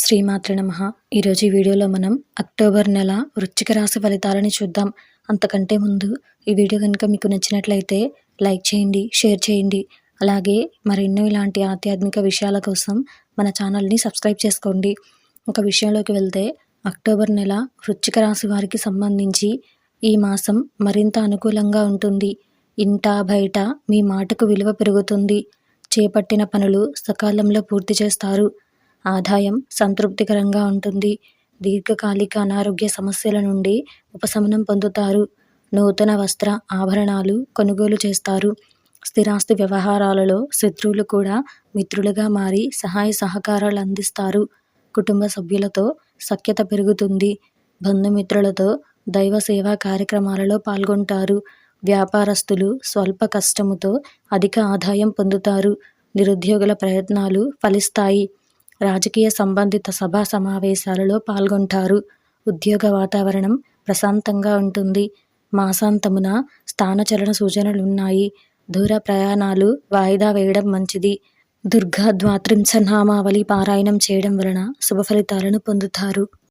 శ్రీమాతృ నమ. ఈరోజు ఈ వీడియోలో మనం అక్టోబర్ నెల వృచ్చిక రాశి ఫలితాలని చూద్దాం. అంతకంటే ముందు ఈ వీడియో కనుక మీకు నచ్చినట్లయితే లైక్ చేయండి షేర్ చేయండి. అలాగే మరెన్నో ఇలాంటి ఆధ్యాత్మిక విషయాల కోసం మన ఛానల్ని సబ్స్క్రైబ్ చేసుకోండి. ఒక విషయంలోకి వెళ్తే అక్టోబర్ నెల వృచ్చిక రాశి వారికి సంబంధించి ఈ మాసం మరింత అనుకూలంగా ఉంటుంది. ఇంట బయట మీ మాటకు విలువ పెరుగుతుంది. చేపట్టిన పనులు సకాలంలో పూర్తి చేస్తారు. ఆదాయం సంతృప్తికరంగా ఉంటుంది. దీర్ఘకాలిక అనారోగ్య సమస్యల నుండి ఉపశమనం పొందుతారు. నూతన వస్త్ర ఆభరణాలు కొనుగోలు చేస్తారు. స్థిరాస్తి వ్యవహారాలలో శత్రువులు కూడా మిత్రులుగా మారి సహాయ సహకారాలు అందిస్తారు. కుటుంబ సభ్యులతో సఖ్యత పెరుగుతుంది. బంధుమిత్రులతో దైవ సేవా కార్యక్రమాలలో పాల్గొంటారు. వ్యాపారస్తులు స్వల్ప కష్టముతో అధిక ఆదాయం పొందుతారు. నిరుద్యోగుల ప్రయత్నాలు ఫలిస్తాయి. రాజకీయ సంబంధిత సభా సమావేశాలలో పాల్గొంటారు. ఉద్యోగ వాతావరణం ప్రశాంతంగా ఉంటుంది. మాసాంతమున స్థానచలన సూచనలున్నాయి. దూర ప్రయాణాలు వాయిదా వేయడం మంచిది. దుర్గా ద్వాత్రింశ నామావళి పారాయణం చేయడం వలన శుభ ఫలితాలను పొందుతారు.